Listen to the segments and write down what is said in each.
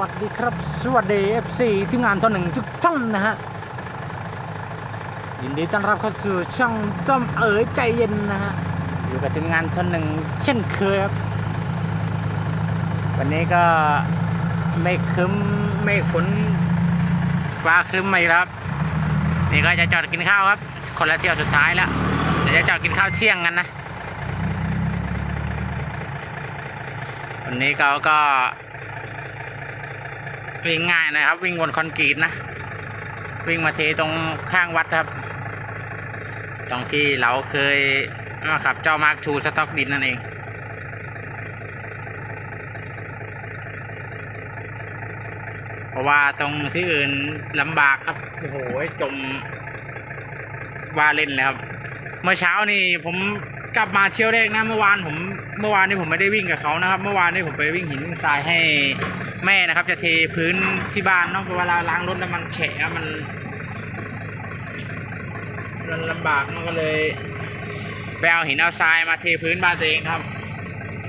วัสดีครับ สวัสดี FC ทีมงานตัวหนึ่งทุกท่านนะฮะ ยินดีต้อนรับเข้าสู่ช่องต้มเอ๋ยใจเย็นนะฮะ อยู่กับทีมงานตัวหนึ่งเช่นเคยครับ วันนี้ก็เมฆครึ้มเมฆฝนฟ้าครึ้มมาอีกแล้วครับนี่ก็จะจอดกินข้าวครับ คนละเที่ยวสุดท้ายแล้วเดี๋ยวจะจอดกินข้าวเที่ยงกันนะ วันนี้เขาก็ วิ่งง่ายนะครับ วิ่งบนคอนกรีตนะ วิ่งมาเทตรงข้างวัดครับ ตรงที่เราเคยมาขับเจ้ามาร์คทูสต็อกดินนั่นเองเพราะว่าตรงที่อื่นลำบากครับ โอ้โหจมว่าเล่นแล้วครับ เมื่อเช้านี่ผมกลับมาเที่ยวแรกนะ เมื่อวานผม เมื่อวานนี้ผมไม่ได้วิ่งกับเขานะครับ เมื่อวานนี้ผมไปวิ่งหินวิ่งทรายให้ แม่นะครับ จะเทพื้นที่บ้านเนาะเวลาล้างรถแล้วมันแฉะมันมันลำบากมันก็เลยไปเอาหินเอาทรายมาเทพื้นบ้านตัวเองครับ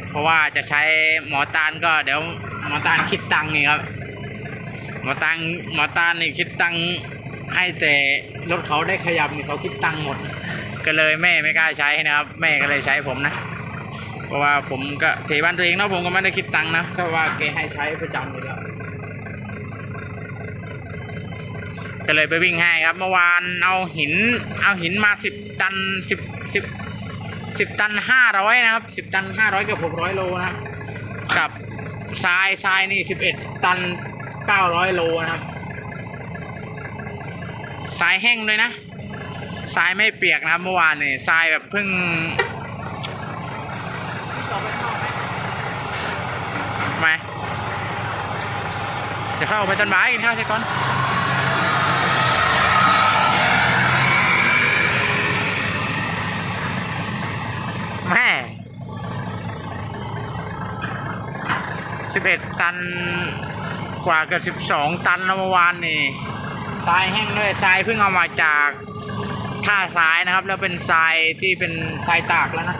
เพราะว่าจะใช้หมอตาลก็เดี๋ยวหมอตาลคิดตังค์นี่ครับ หมอตังหมอตาลนี่คิดตังค์ให้แต่รถเขาได้ขยับนี่เขาคิดตังค์หมด ก็เลยแม่ไม่กล้าใช้นะครับ แม่ก็เลยใช้ผมนะ ราะว่าผมก็เทบ้านตัวเองเนาะผมก็ไม่ได้คิดตังค์นะก็ว่าแกให้ใช้ประจำอยู่แล้วก็เลยไปวิ่งให้ครับเมื่อวานเอาหิน เอาหินมาสิบตันสิบสิบสิบตันห้าร้อยนะครับสิบตันห้าร้อยกับหกร้อยโลนะกับทรายทรายนี่สิบเอ็ดตันเก้าร้อยโลนะครับทรายแห้งเลยนะทรายไม่เปียกนะครับเมื่อวานนี่ทรายแบบเพิ่งทำไม จะเข้าไปต้นไม้กินข้าวใช่ก่อนแม่สิบเอ็ดตันกว่าเกือบสิบสองตันเมื่อวานนี่ทรายแห้งด้วยทรายเพิ่งเอามาจากท่าซ้ายนะครับ แล้วเป็นทรายที่เป็นทรายตากแล้วนะ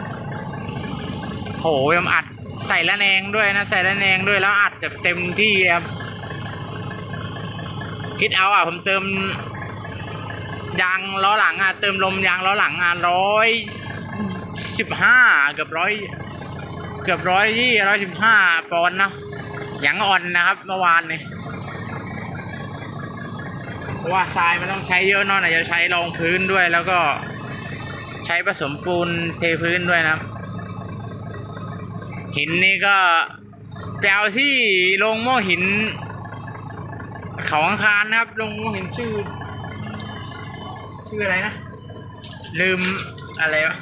โหยมอัดใส่ละแนงด้วยนะ ใส่ละแนงด้วยแล้วอัดแบบเต็มที่ครับ คิดเอาอะ ผมเติม ยางล้อหลังอะ เติมลมยางล้อหลังอะร้อยสิบห้าเกือบร้อยเกือบร้อยยี่ร้อยสิบห้าปอนด์เนอะยางอ่อนนะครับเมื่อวานนี่เพราะว่าทรายมันต้องใช้เยอะเนอะไหนจะใช้รองพื้นด้วย แล้วก็ใช้ผสมปูนเทพื้นด้วยนะครับ หินนี่ก็แปลวที่ลงโม่หิน เขาอังคารนะครับ ลงโม่หินชื่อ ชื่ออะไรนะ ลืมอะไรวะ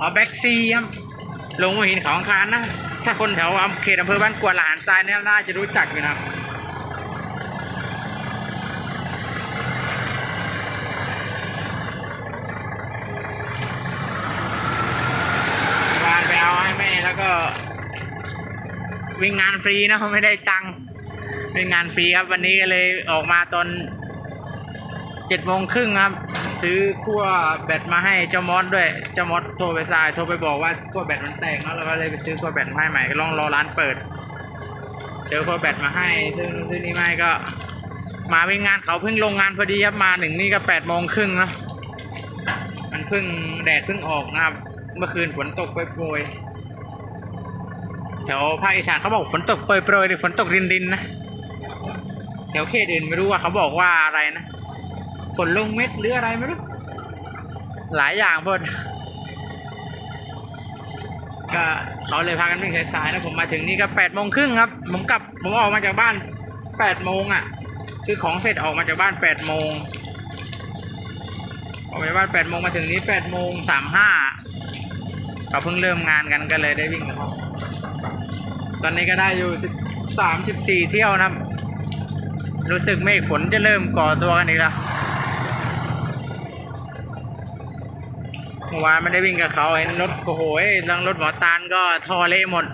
อ๋อแบ็กซีครับลงหินเขาอังคารนะ ถ้าคนแถวอำเขตอำเภอบ้านกวดหลานทรายเนี่ยน่าจะรู้จักอยู่นะครับวานไปเอาให้แม่แล้วก็ วิ่งงานฟรีนะไม่ได้ตังค์วิ่งงานฟรีครับ วันนี้ก็เลยออกมาตอนเจ็ดโมงครึ่งครับ ซื้อขั้วแบตมาให้เจ้ามอสด้วยเจ้ามอสโทรไปสายโทรไปบอกว่าขั้วแบตมันแตกแล้วเราก็เลยไปซื้อขั้วแบตมาให้ใหม่ลองรอร้านเปิดเจอขั้วแบตมาให้ ซึ่งซึ่งนี่ไม่ก็ มาวิ่งงานเขาเพิ่งลงงานพอดีครับมาหนึ่งนี่ก็แปดโมงครึ่งนะมันเพิ่งแดดเพิ่งออกนะครับ เมื่อคืนฝนตกโปรย แถวภาคอีสานเขาบอกฝนตกโปรยๆหรือฝนตกรินรินนะแถวเขตอื่นไม่รู้ว่าเขาบอกว่าอะไรนะฝนลงเม็ดหรืออะไรไม่รู้หลายอย่างพอดก็เขาเลยพากันวิ่งสายๆนะผมมาถึงนี่ก็แปดโมงครึ่งครับ ผมกลับผมออกมาจากบ้านแปดโมงอะซื้อของเสร็จออกมาจากบ้านแปดโมงออกไปบ้านแปดโมงมาถึงนี้แปดโมงสามห้าก็เพิ่งเริ่มงานกันก็เลยได้วิ่งกับเขา ตอนนี้ก็ได้อยู่สิบสามสิบสี่เที่ยวนะครับ รู้สึกเมฆฝนจะเริ่มก่อตัวกันอีกแล้วเมื่อวานไม่ได้วิ่งกับเขาเห็นรถโอ้โหลังรถหมอตาลก็ทอเละหมด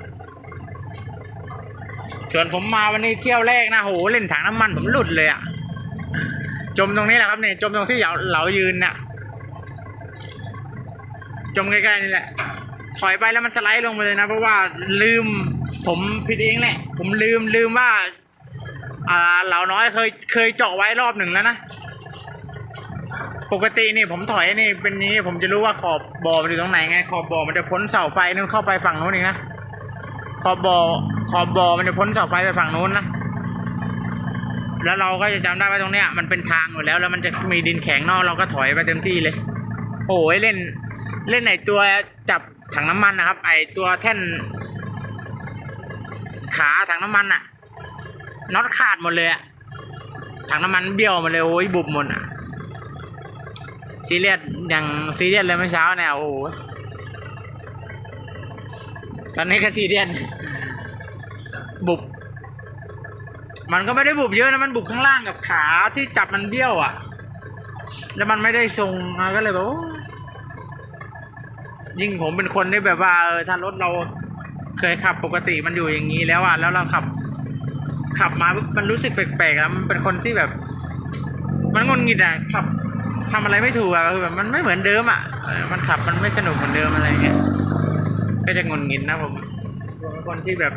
ส่วนผมมาวันนี้เที่ยวแรกนะโหเล่นถังน้ำมันผมหลุดเลยอะจมตรงนี้แหละครับเนี่ยจมตรงที่เหลาเหลายืนน่ะ จมใกล้ๆนี่แหละ ถอยไปแล้วมันสไลด์ลงไปเลยนะ เพราะว่าลืม ผมผิดเองแหละ ผมลืมลืมว่า อ่าเหล่าน้อยเคยเคยเจาะไว้รอบหนึ่งแล้วนะ ปกตินี่ผมถอยนี่เป็นนี้ผมจะรู้ว่าขอบบ่อมันอยู่ตรงไหนไง ขอบบ่อมันจะพ้นเสาไฟนู้นเข้าไปฝั่งนู้นเองนะ ขอบบ่อขอบบ่อมันจะพ้นเสาไฟไปฝั่งนู้นนะ แล้วเราก็จะจำได้ว่าตรงเนี้ย มันเป็นทางอยู่แล้ว แล้วมันจะมีดินแข็งนอกเราก็ถอยไปเต็มที่เลย โอ้ยเล่น เล่นไอตัวจับถังน้ำมันนะครับ ไอตัวแท่น ขาถังน้ำมันอะน็อตขาดหมดเลยอะถังน้ำมันเบี้ยวหมดเลยโอ้ยบุบหมดอะซีเรียสอย่างซีเรียสเลยเมื่อเช้าเนี่ยโอ้โหตอนนี้ก็ซีเรียสบุบมันก็ไม่ได้บุบเยอะนะมันบุบข้างล่างกับขาที่จับมันเบี้ยวอะ่ะ แล้วมันไม่ได้ทรงก็เลยแบบยยิ่งผมเป็นคนที่แบบว่าเออถ้ารถเรา เคยขับปกติมันอยู่อย่างนี้แล้วอะแล้วเราขับ ขับมามันรู้สึกแปลกๆแล้วมันเป็นคนที่แบบ มันงนงิดอะขับทำอะไรไม่ถูกอะคือแบบมันไม่เหมือนเดิมอะมันขับมันไม่สนุกเหมือนเดิมอะไรเงี้ยก็จะงนงิดนะผมคนที่แบบ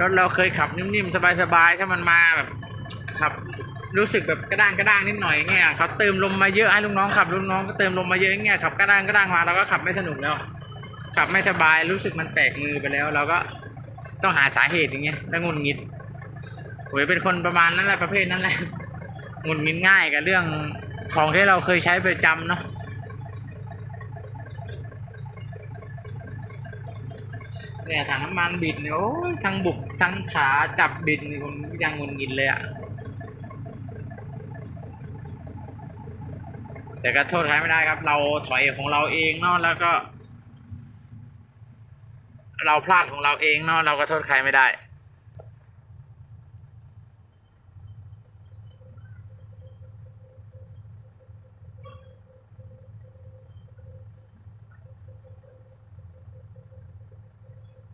รถเราเคยขับนิ่มๆสบายๆถ้ามันมาแบบ ขับรู้สึกแบบกระด้างกระด้างนิดหน่อยเงี้ยเขาเติมลมมาเยอะให้ลูกน้องขับลูกน้องก็เติมลมมาเยอะเงี้ยขับกระด้างกระด้างมาเราก็ขับไม่สนุกแล้ว ขับไม่สบายรู้สึกมันแปลกมือไปแล้ว เราก็ต้องหาสาเหตุอย่างเงี้ยแล้วงุนงิดโหยเป็นคนประมาณนั้นแหละประเภทนั้นแหละงุนงิดง่ายกับเรื่องของที่เราเคยใช้ประจำเนาะเนี่ยถังน้ำมันบิดเนี่ยโอ้ยทั้งบุกทั้งขาจับบิดนี่ผมยังงุนงิดเลยอะแต่ก็โทษใครไม่ได้ครับ เราถอยของเราเองเนาะแล้วก็ เราพลาดของเราเองเนาะเราก็โทษใครไม่ได้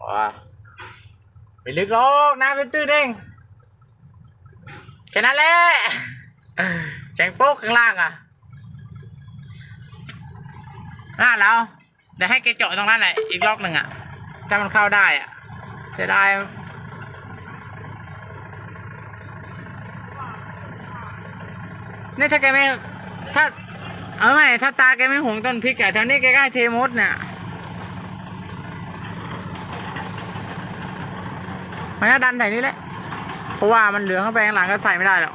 ว้าไม่ลึกหรอกน้ำเป็นตื้นเองแค่นั้นแหละแจงโป๊กข้างล่างอะน่าเราเดี๋ยวให้แกเจาะตรงนั้นแหละอีกลอกหนึ่งอะ ถ้ามันเข้าได้อะเสียดายนี่ถ้าแกไม่ ถ้า เอาไม่ ถ้าตาแกไม่หวงต้นพริกอะแถวนี้แกก็ให้เทมดเนี่ยมันก็ดันใส่นี่แหละ เพราะว่ามันเหลือเข้าไปข้างหลังก็ใส่ไม่ได้หรอก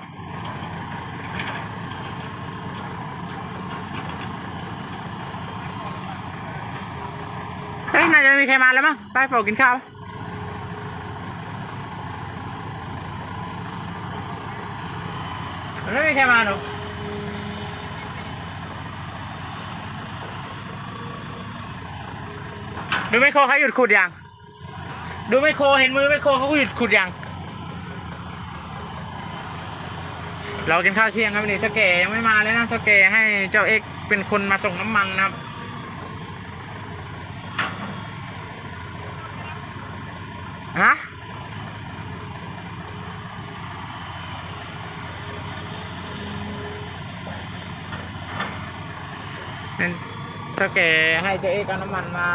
เฮ้ย น่าจะไม่มีใครมาแล้วมั้งไปเป่ากินข้าวไม่มีใครมาหรอกดูไม่โครเขาหยุดขุดยังดูไม่โครเห็นมือไม่โครเขาหยุดขุดยังเรากินข้าวเที่ยงครับนี่สเกยังไม่มาเลยนะสเกให้เจ้าเอกเป็นคนมาส่งน้ำมันนะครับ ฮะเป็นเท่าแก่ให้เจ๊เอกเอาน้ำมันมา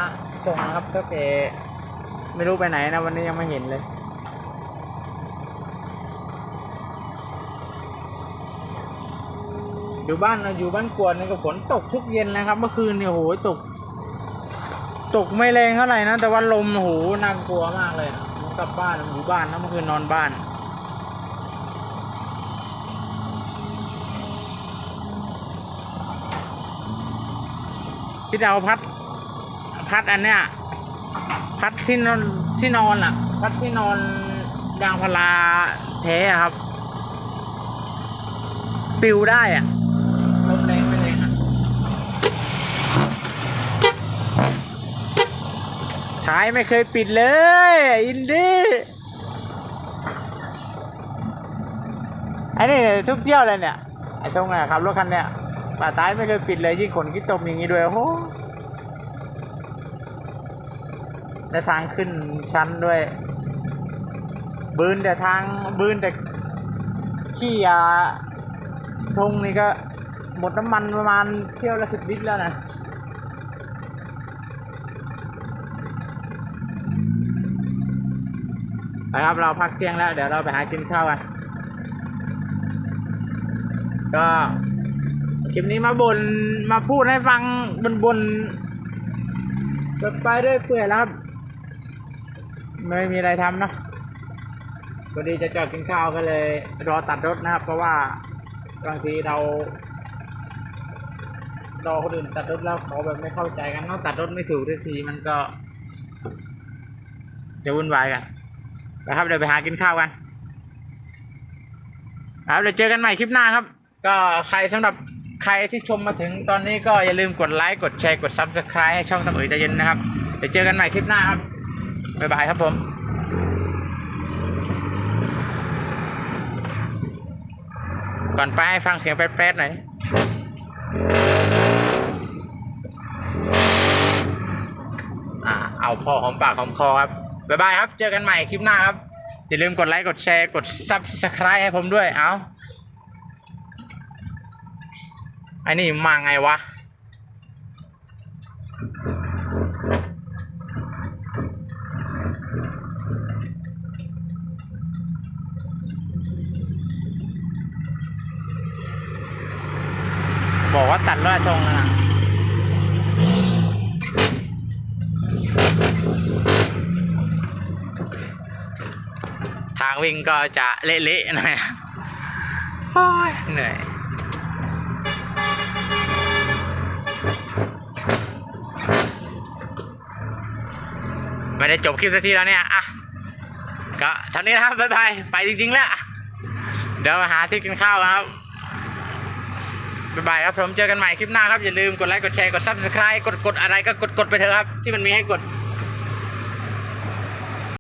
ส่งนะครับเท่าแก่ไม่รู้ไปไหนนะ วันนี้ยังไม่เห็นเลยอยู่บ้านเราอยู่บ้านกวนนี่ก็ฝนตกทุกเย็นนะครับ เมื่อคืนเนี่ยโหยตก ตกไม่แรงเท่าไหร่นะ แต่ว่าลมโหน่ากลัวมากเลย กลับบ้านผมอยู่บ้านนะเมื่อคืนนอนบ้านพี่ดาวพัด พัดอันเนี้ยพัดที่นอนที่นอนอะ พัดที่นอนยางพาราแท้อะครับ ปิวได้อะลมแรงไปแรงอะ ท้ายไม่เคยปิดเลย อินดี้ไอ้นี่ทุกเที่ยวเลยเนี่ยไอ้ตรงอะขับรถคันเนี้ยป่าท้ายไม่เคยปิดเลยยิ่งขนขี้ตมอย่างนี้ด้วยโอ้โหและทางขึ้นชั้นด้วย บืนแต่ทางบืนแต่ขี้ยาทงนี่ก็หมดน้ำมันประมาณเที่ยวละสิบลิตรแล้วนะ ครับเราพักเที่ยงแล้ว เดี๋ยวเราไปหากินข้าวกันก็คลิปนี้มาบนมาพูดให้ฟังบนบนๆไปเรื่อยเปื่อยแล้วครับไม่มีอะไรทำเนะพอดีจะจอดกินข้าวก็เลย รอตัดรถนะครับ เพราะว่าบางทีเรารอคนอื่นตัดรถแล้วเขาแบบไม่เข้าใจกันเขาะตัดรถไม่ถูกทุกทีมันก็ จะวุ่นวายกัน นะครับเดี๋ยวไปหากินข้าวกันครับเดี๋ยวเจอกันใหม่คลิปหน้าครับ ก็ใครสำหรับใครที่ชมมาถึงตอนนี้ก็อย่าลืมกดไลค์กดแชร์กด subscribe ให้ช่องตำเอ๋ยใจเย็นนะครับ เดี๋ยวเจอกันใหม่คลิปหน้าครับ บ๊ายบายครับผมก่อนไปฟังเสียงแป๊ดๆหน่อยอ่าเอาพ่อหอมปากหอมคอครับ บ๊ายบายครับ เจอกันใหม่คลิปหน้าครับ อย่าลืมกดไลค์ กดแชร์ กด subscribe ให้ผมด้วย เอาไอ้นี่มาไงวะบอกว่าตัดลอดทงนะ ทาง วิ่งก็จะเละๆหน่อยเหนื่อยไม่ได้จบคลิปสักทีแล้วเนี่ยอะก็เท่านี้นะครับบ๊ายบายไปจริงๆแล้ว เดี๋ยวมาหาที่กินข้าวครับบ๊ายบายครับผมเจอกันใหม่คลิปหน้าครับ อย่าลืมกดไลค์กดแชร์กด subscribe กดกดอะไรก็กดกดไปเถอะครับ ที่มันมีให้กด